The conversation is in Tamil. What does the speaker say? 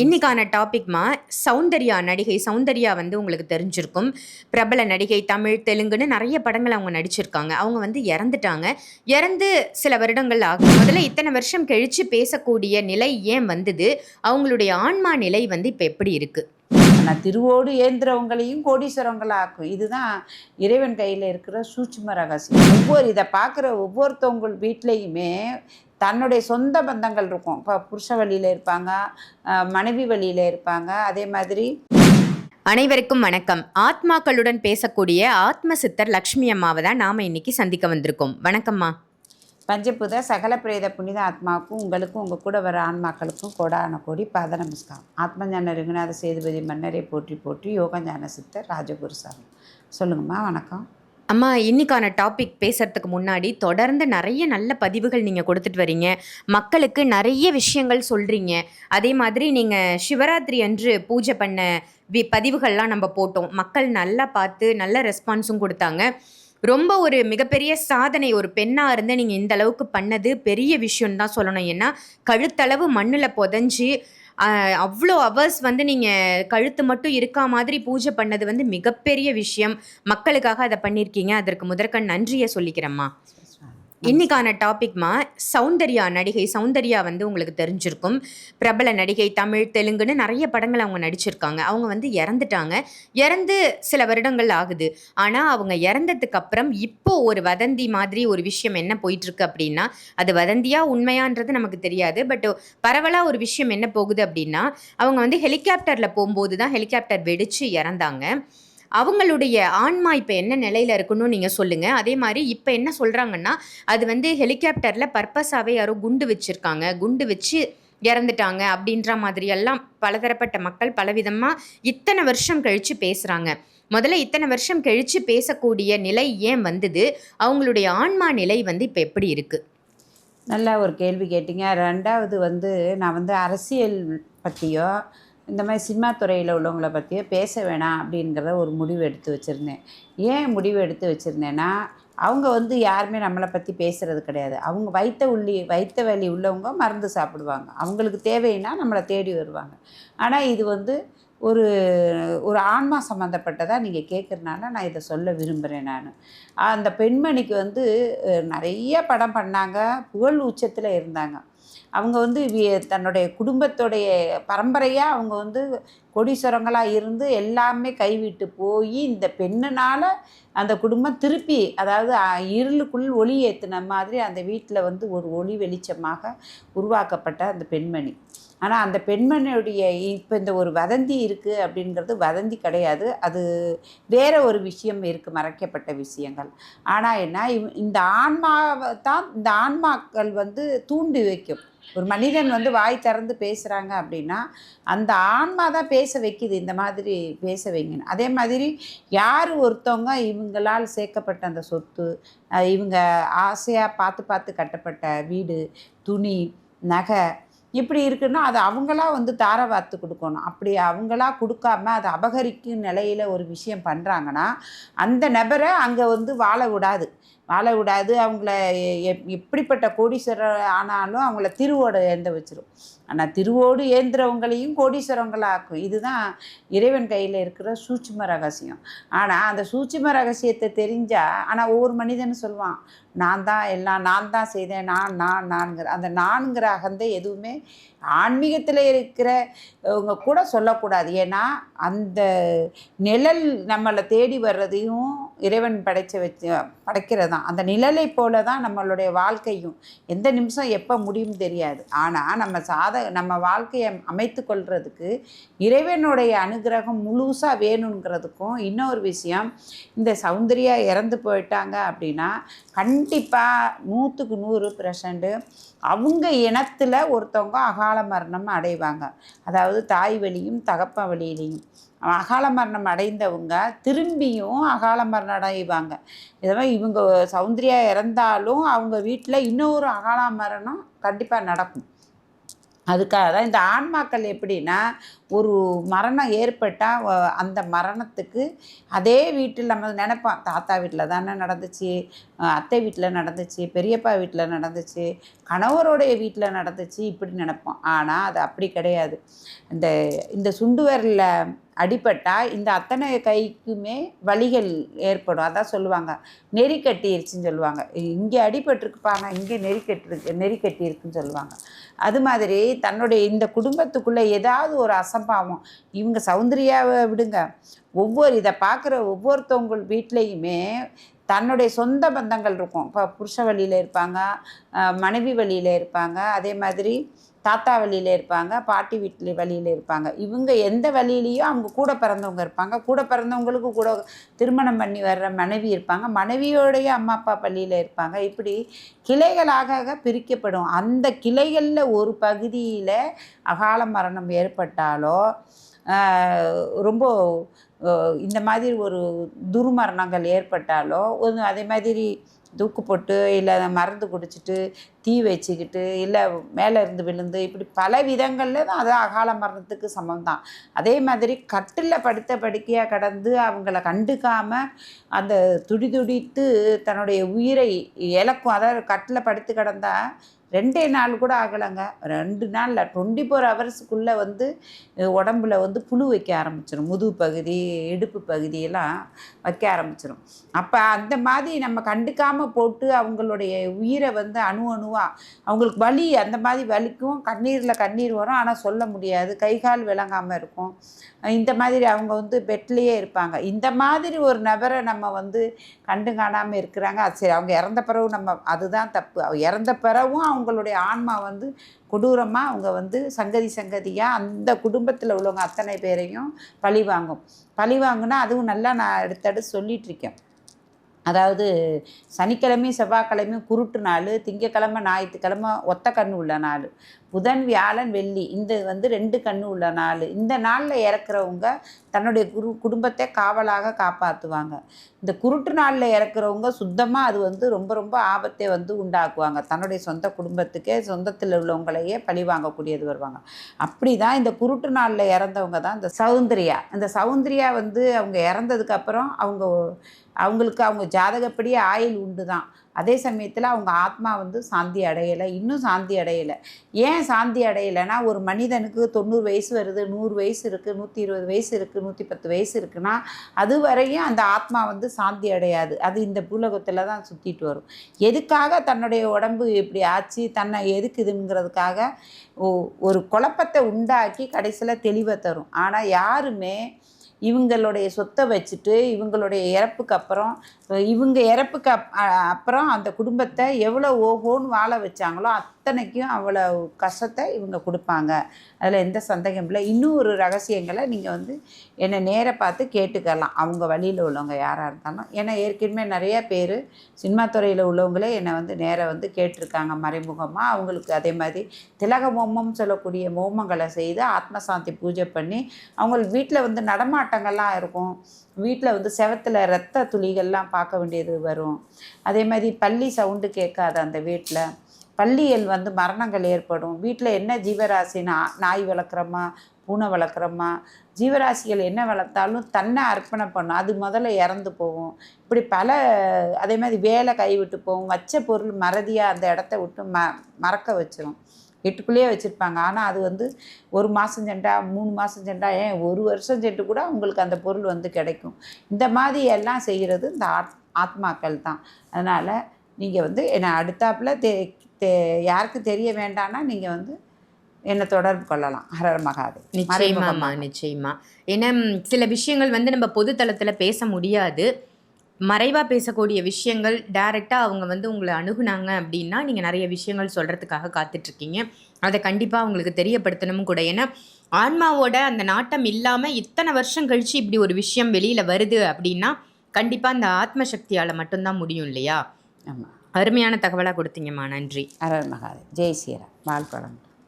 இன்னைக்கான டாபிக்மா சௌந்தர்யா நடிகை. சௌந்தர்யா வந்து உங்களுக்கு தெரிஞ்சிருக்கும். பிரபல நடிகை தமிழ் தெலுங்குன்னு நிறைய படங்கள் அவங்க நடிச்சிருக்காங்க. அவங்க வந்து இறந்துட்டாங்க. இறந்து சில வருடங்கள் ஆகும் முதல்ல இத்தனை வருஷம் கழிச்சு பேசக்கூடிய நிலை ஏன் வந்தது? அவங்களுடைய ஆன்மா நிலை வந்து இப்போ எப்படி இருக்கு? ஆனால் திருவோடு ஏந்திரவங்களையும் கோடீஸ்வரவங்களாக்கும் இதுதான் இறைவன் கையில் இருக்கிற சூட்சும ரகசியம். ஒவ்வொரு இதை பார்க்குற ஒவ்வொருத்தவங்க வீட்லேயுமே தன்னுடைய சொந்த பந்தங்கள் இருக்கும். இப்போ புருஷ வழியில் இருப்பாங்க மனைவி வழியில் இருப்பாங்க. அதே மாதிரி அனைவருக்கும் வணக்கம். ஆத்மாக்களுடன் பேசக்கூடிய ஆத்ம சித்தர் லக்ஷ்மி அம்மாவை தான் நாம இன்னைக்கு சந்திக்க வந்திருக்கோம். வணக்கம்மா. பஞ்சபுத சகல பிரேத புனித ஆத்மாவுக்கும் உங்களுக்கும் உங்கள் கூட வர ஆன்மாக்களுக்கும் கோடான கோடி பாத நமஸ்காரம். ஆத்மஞான ரகுநாத சேதுபதி மன்னரை போற்றி போற்றி யோகஞான சித்தர் ராஜகுரு சாமி. சொல்லுங்கம்மா வணக்கம். அம்மா இன்னைக்கான டாபிக் பேசுறதுக்கு முன்னாடி தொடர்ந்து நிறைய நல்ல பதிவுகள் நீங்கள் கொடுத்துட்டு வரீங்க. மக்களுக்கு நிறைய விஷயங்கள் சொல்கிறீங்க அதே மாதிரி நீங்கள் சிவராத்திரி அன்று பூஜை பண்ண வி பதிவுகள்லாம் நம்ம போட்டோம். மக்கள் நல்லா பார்த்து நல்ல ரெஸ்பான்ஸும் கொடுத்தாங்க. ரொம்ப ஒரு மிகப்பெரிய சாதனை ஒரு பெண்ணாக இருந்து நீங்கள் இந்த அளவுக்கு பண்ணது பெரிய விஷயம் தான் சொல்லணும். ஏன்னா கழுத்தளவு மண்ணில் புதஞ்சு அவ்வளோ அவர்ஸ் வந்து நீங்கள் கழுத்து மட்டும் இருக்கா மாதிரி பூஜை பண்ணது வந்து மிகப்பெரிய விஷயம். மக்களுக்காக அதை பண்ணியிருக்கீங்க அதற்கு முதற்கண் நன்றியை சொல்லிக்கிறேம்மா. இன்னைக்கான டாபிக்மா சௌந்தர்யா நடிகை. சௌந்தர்யா வந்து உங்களுக்கு தெரிஞ்சிருக்கும். பிரபல நடிகை தமிழ் தெலுங்குன்னு நிறைய படங்கள் அவங்க நடிச்சிருக்காங்க. அவங்க வந்து இறந்துட்டாங்க. இறந்து சில வருடங்கள் ஆகுது. ஆனால் அவங்க இறந்ததுக்கு அப்புறம் இப்போ ஒரு வதந்தி மாதிரி ஒரு விஷயம் என்ன போயிட்டுருக்கு அப்படின்னா அது வதந்தியா உண்மையான்றது நமக்கு தெரியாது. பட் பரவலாக ஒரு விஷயம் என்ன போகுது அப்படின்னா அவங்க வந்து ஹெலிகாப்டரில் போகும்போது தான் ஹெலிகாப்டர் வெடிச்சு இறந்தாங்க. அவங்களுடைய ஆன்மா இப்போ என்ன நிலையில் இருக்குன்னு நீங்கள் சொல்லுங்கள் அதே மாதிரி இப்போ என்ன சொல்கிறாங்கன்னா அது வந்து ஹெலிகாப்டரில் பர்பஸாகவே யாரோ குண்டு வச்சுருக்காங்க. குண்டு வச்சு இறந்துட்டாங்க அப்படின்ற மாதிரியெல்லாம் பலதரப்பட்ட மக்கள் பலவிதமாக இத்தனை வருஷம் கழித்து பேசுகிறாங்க முதல்ல இத்தனை வருஷம் கழித்து பேசக்கூடிய நிலை ஏன் வந்தது? அவங்களுடைய ஆன்மா நிலை வந்து இப்போ எப்படி இருக்குது நல்ல ஒரு கேள்வி கேட்டீங்க. ரெண்டாவது வந்து நான் வந்து அரசியல் பற்றியோ இந்த மாதிரி சினிமா துறையில் உள்ளவங்கள பற்றியோ பேச வேணாம் அப்படிங்கிறத ஒரு முடிவு எடுத்து வச்சுருந்தேன். ஏன் முடிவு எடுத்து வச்சுருந்தேன்னா அவங்க வந்து யாருமே நம்மளை பற்றி பேசுகிறது கிடையாது. அவங்க வைத்த உள்ளி வைத்த வலி உள்ளவங்க மருந்து சாப்பிடுவாங்க. அவங்களுக்கு தேவைன்னா நம்மளை தேடி வருவாங்க. ஆனால் இது வந்து ஒரு ஒரு ஆன்மா சம்மந்தப்பட்டதாக நீங்கள் கேட்குறனால நான் இதை சொல்ல விரும்புகிறேன் நான். அந்த பெண்மணிக்கு வந்து நிறைய படம் பண்ணாங்க. புகழ் உச்சத்தில் இருந்தாங்க. அவங்க வந்து தன்னுடைய குடும்பத்துடைய பரம்பரையாக அவங்க வந்து கொடிசுரங்களாக இருந்து எல்லாமே கைவிட்டு போய் இந்த பெண்ணுனால் அந்த குடும்பம் திருப்பி அதாவது இருளுக்குள் ஒளி ஏற்றின மாதிரி அந்த வீட்டில் வந்து ஒரு ஒளி வெளிச்சமாக உருவாக்கப்பட்ட அந்த பெண்மணி. ஆனால் அந்த பெண்மணியுடைய இப்போ இந்த ஒரு வதந்தி இருக்குது அப்படிங்கிறது வதந்தி கிடையாது. அது வேற ஒரு விஷயம் இருக்குது மறைக்கப்பட்ட விஷயங்கள். ஆனால் என்ன இவ்- இந்த ஆன்மாவை தான் இந்த ஆன்மாக்கள் வந்து தூண்டி வைக்கும். ஒரு மனிதன் வந்து வாய் திறந்து பேசுகிறாங்க அப்படின்னா அந்த ஆன்மா தான் பேச வைக்குது இந்த மாதிரி பேச வைங்கன்னு. அதே மாதிரி யார் ஒருத்தவங்க இவங்களால் சேர்க்கப்பட்ட அந்த சொத்து இவங்க ஆசையாக பார்த்து பார்த்து கட்டப்பட்ட வீடு துணி நகை இப்படி இருக்குன்னா அது அவங்களா வந்து தார வார்த்து கொடுக்கணும். அப்படி அவங்களா கொடுக்காம அதை அபகரிக்கும் நிலையில் ஒரு விஷயம் பண்ணுறாங்கன்னா அந்த நபரை அங்கே வந்து வாழ விடாது. வாழ விடாது. அவங்கள எப்- எப்படிப்பட்ட கோடீஸ்வரர் ஆனாலும் அவங்கள திருவோடு ஏந்த வச்சிடும் ஆனால் திருவோடு ஏந்திரவங்களையும் கோடீஸ்வரங்களாக்கும். இதுதான் இறைவன் கையில் இருக்கிற சூட்சும ரகசியம். ஆனால் அந்த சூட்சும ரகசியத்தை தெரிஞ்சால் ஆனால் ஒவ்வொரு மனிதனும் சொல்லுவான் நான் தான் எல்லாம் நான் தான் செய்தேன் நான் நான் நான்கிற அந்த நான்கிற அகந்தை எதுவுமே ஆன்மீகத்தில் இருக்கிறவங்க கூட சொல்லக்கூடாது. ஏன்னா அந்த நிழல் நம்மளை தேடி வர்றதையும் இறைவன் படைச்ச வச்சு படைக்கிறது? தான் அந்த நிழலை போல தான் நம்மளுடைய வாழ்க்கையும். எந்த நிமிஷம் எப்போ முடியும் தெரியாது. ஆனால் நம்ம சாத நம்ம வாழ்க்கையை அமைத்து கொள்றதுக்கு இறைவனுடைய அனுகிரகம் முழுசாக வேணுங்கிறதுக்கும் இன்னொரு விஷயம் இந்த சௌந்தர்யா இறந்து போயிட்டாங்க அப்படின்னா கண்டிப்பாக நூற்றுக்கு நூறு பெர்சன்ட் அவங்க இனத்தில் ஒருத்தவங்க அகால மரணம் அடைவாங்க. அதாவது தாய் வழியும் தகப்ப வழியிலையும் அகால மரணம் அடைந்தவங்க திரும்பியும் அகால மரணம் அடைவாங்க. இதே இவங்க சௌந்தர்யா இறந்தாலும் அவங்க வீட்டில் இன்னொரு அகாலா மரணம் கண்டிப்பாக நடக்கும். அதுக்காக தான் இந்த ஆன்மாக்கள் எப்படின்னா ஒரு மரணம் ஏற்பட்டால் அந்த மரணத்துக்கு அதே வீட்டில் நம்ம நினைப்போம் தாத்தா வீட்டில் தானே நடந்துச்சு அத்தை வீட்டில் நடந்துச்சு பெரியப்பா வீட்டில் நடந்துச்சு கணவருடைய வீட்டில் நடந்துச்சு இப்படி நினைப்போம். ஆனால் அது அப்படி கிடையாது. இந்த இந்த சுண்டுவரில் அடிபட்டால் இந்த அத்தனை கைக்குமே வலிகள் ஏற்படும். அதான் சொல்லுவாங்க. நெறி கட்டிருச்சுன்னு சொல்லுவாங்க. இங்கே அடிபட்டிருக்குப்பாங்க இங்கே நெறி கட்டிருக்கு நெறி கட்டியிருக்குன்னு சொல்லுவாங்க. அது மாதிரி தன்னுடைய இந்த குடும்பத்துக்குள்ளே ஏதாவது ஒரு அசம்பாவம். இவங்க சௌந்தர்யாவை விடுங்க. ஒவ்வொரு இதை பார்க்குற ஒவ்வொருத்தவங்க வீட்லேயுமே தன்னுடைய சொந்த பந்தங்கள் இருக்கும். இப்போ புருஷ வழியில் இருப்பாங்க மனைவி வழியில் இருப்பாங்க. அதே மாதிரி தாத்தா வழியில் இருப்பாங்க பாட்டி வீட்டில் வழியில் இருப்பாங்க. இவங்க எந்த வழியிலையோ அவங்க கூட பிறந்தவங்க இருப்பாங்க. கூட பிறந்தவங்களுக்கு கூட திருமணம் பண்ணி வர்ற மனைவி இருப்பாங்க. மனைவியோடைய அம்மா அப்பா பள்ளியில் இருப்பாங்க. இப்படி கிளைகளாக பிரிக்கப்படும். அந்த கிளைகளில் ஒரு பகுதியில் அகால மரணம் ஏற்பட்டாலோ ரொம்ப இந்த மாதிரி ஒரு துர்மரணங்கள் ஏற்பட்டாலோ ஒரு அதே மாதிரி தூக்கு போட்டு இல்லை மருந்து குடிச்சிட்டு தீ வச்சுக்கிட்டு இல்லை மேலே இருந்து விழுந்து இப்படி பல விதங்களில் தான் அது அகால மரணத்துக்கு சமம் தான் அதே மாதிரி கட்டில் படுத்த படுக்கையாக கடந்து அவங்கள கண்டுக்காமல் அந்த துடி துடித்து தன்னுடைய உயிரை இழக்கும் அதாவது கட்டில் படுத்து கடந்தால் ரெண்டே நாள் கூட ஆகலைங்க. ரெண்டு நாளில் டுவெண்ட்டி ஃபோர் ஹவர்ஸுக்குள்ளே வந்து உடம்புல வந்து புழு வைக்க ஆரம்பிச்சிடும் முதுகு பகுதி இடுப்பு பகுதியெல்லாம் வைக்க ஆரம்பிச்சிடும் அப்போ அந்த மாதிரி நம்ம கண்டுக்காமல் போட்டு அவங்களுடைய உயிரை வந்து அணு அணுவாக அவங்களுக்கு வலி அந்த மாதிரி வலிக்கும். கண்ணீரில் கண்ணீர் வரும். ஆனால் சொல்ல முடியாது. கை கால் விளங்காமல் இருக்கும். இந்த மாதிரி அவங்க வந்து பெட்லேயே இருப்பாங்க. இந்த மாதிரி ஒரு நபரை நம்ம வந்து கண்டு காணாமல் இருக்கிறாங்க. அது சரி அவங்க இறந்த பிறகு நம்ம அதுதான் தப்பு. அவ இறந்த பிறகும் அவங்களுடைய ஆன்மா வந்து கொடூரமாக அவங்க வந்து சங்கதி சங்கதியாக அந்த குடும்பத்தில் உள்ளவங்க அத்தனை பேரையும் பழி வாங்கும். பழி வாங்கினா அதுவும் நல்லா நான் அடுத்தடுத்து சொல்லிகிட்ருக்கேன் அதாவது சனிக்கிழமையும் செவ்வாய்க்கிழமையும் குருட்டு நாள் திங்கக்கிழமை ஞாயிற்றுக்கிழமை ஒத்த கண்ணு உள்ள நாள். புதன் வியாழன் வெள்ளி இந்த வந்து ரெண்டு கண்ணு உள்ள நாள். இந்த நாளில் இறக்குறவங்க தன்னுடைய குரு குடும்பத்தை காவலாக காப்பாற்றுவாங்க இந்த குருட்டு நாளில் இறக்குறவங்க சுத்தமாக அது வந்து ரொம்ப ரொம்ப ஆபத்தை வந்து உண்டாக்குவாங்க. தன்னுடைய சொந்த குடும்பத்துக்கே சொந்தத்தில் உள்ளவங்களையே பழி வாங்கக்கூடியது வருவாங்க. அப்படி தான் இந்த குருட்டு நாளில் இறந்தவங்க தான் இந்த சௌந்தர்யா. இந்த சௌந்தர்யா வந்து அவங்க இறந்ததுக்கப்புறம் அவங்க அவங்களுக்கு அவங்க ஜாதகப்படி ஆயுள் உண்டு தான் அதே சமயத்தில் அவங்க ஆத்மா வந்து சாந்தி அடையலை இன்னும் சாந்தி அடையலை. ஏன் சாந்தி அடையலைன்னா ஒரு மனிதனுக்கு தொண்ணூறு வயசு வருது நூறு வயசு இருக்குது நூற்றி இருபது வயசு இருக்குது நூற்றி பத்து வயசு இருக்குன்னா அது வரையும் அந்த ஆத்மா வந்து சாந்தி அடையாது. அது இந்த பூலகத்தில் தான் சுற்றிட்டு வரும். எதுக்காக தன்னுடைய உடம்பு இப்படி ஆச்சு தன்னை எதுக்குதுங்கிறதுக்காக ஒ- ஒரு குழப்பத்தை உண்டாக்கி கடைசியில் தெளிவை தரும். ஆனால் யாருமே இவங்களுடைய சொத்தை வச்சுட்டு இவங்களுடைய இறப்புக்கு அப்புறம் இவங்க இறப்புக்கு அப் அப்புறம் அந்த குடும்பத்தை எவ்வளோ ஓஹோன்னு வாழ வச்சாங்களோ அத்தனைக்கும் அவ்வளோ கஷ்டத்தை இவங்க கொடுப்பாங்க. அதில் எந்த சந்தேகம் இல்லை. இன்னும் ஒரு ரகசியங்களை நீங்கள் வந்து என்னை நேர பார்த்து கேட்டுக்கலாம். அவங்க வழியில் உள்ளவங்க யாராக இருந்தாலும். ஏன்னா ஏற்கனவே நிறைய பேர் சினிமா துறையில் உள்ளவங்களே என்னை வந்து நேராக வந்து கேட்டிருக்காங்க மறைமுகமாக அவங்களுக்கு அதே மாதிரி திலக மோமம் சொல்லக்கூடிய மோமங்களை செய்து ஆத்மசாந்தி பூஜை பண்ணி அவங்க வீட்டில் வந்து ஆட்டங்கள்லாம் இருக்கும். வீட்டில் வந்து செவத்தில் ரத்த துளிகள்லாம் பார்க்க வேண்டியது வரும். அதே மாதிரி பள்ளி சவுண்டு கேட்காது அந்த வீட்டில் பள்ளியில் வந்து மரணங்கள் ஏற்படும். வீட்டில் என்ன ஜீவராசி நா நாய் வளர்க்குறோமா பூனை வளர்க்குறோமா ஜீவராசிகள் என்ன வளர்த்தாலும் தன்னை அர்ப்பணம் பண்ணும். அது முதல்ல இறந்து போகும். இப்படி பல அதே மாதிரி வேலை கைவிட்டு போகும். வச்ச பொருள் மறதியாக அந்த இடத்த விட்டு ம மறக்க வச்சிரும். வீட்டுக்குள்ளேயே வச்சுருப்பாங்க. ஆனால் அது வந்து ஒரு மாதம் செண்டா மூணு மாதம் செண்டா ஏன் ஒரு வருஷம் சென்று கூட உங்களுக்கு அந்த பொருள் வந்து கிடைக்கும். இந்த மாதிரி எல்லாம் செய்கிறது இந்த ஆத் ஆத்மாக்கள் தான். அதனால் நீங்கள் வந்து என்னை அடுத்தாப்பில் தெ தெ யாருக்கு தெரிய வேண்டாம்னா நீங்கள் வந்து என்னை தொடர்பு கொள்ளலாம். ஹரர் மகாதேவ். நிச்சயமாம்மா நிச்சயமா. ஏன்னா சில விஷயங்கள் வந்து நம்ம பொதுத்தளத்தில் பேச முடியாது. மறைவாக பேசக்கூடிய விஷயங்கள் டைரெக்டாக அவங்க வந்து உங்களை அணுகுனாங்க அப்படின்னா நீங்கள் நிறைய விஷயங்கள் சொல்கிறதுக்காக காத்துட்ருக்கீங்க. அதை கண்டிப்பாக அவங்களுக்கு தெரியப்படுத்தணும் கூட. ஏன்னா ஆன்மாவோட அந்த நாட்டம் இல்லாமல் இத்தனை வருஷம் கழித்து இப்படி ஒரு விஷயம் வெளியில் வருது அப்படின்னா கண்டிப்பாக அந்த ஆத்ம சக்தியால் மட்டும்தான் முடியும் இல்லையா? ஆமாம் அருமையான தகவலாக கொடுத்தீங்கம்மா. நன்றி. ஹரர் மகாதேவ். ஜெய் ஸ்ரீராம். வாழ்க்கை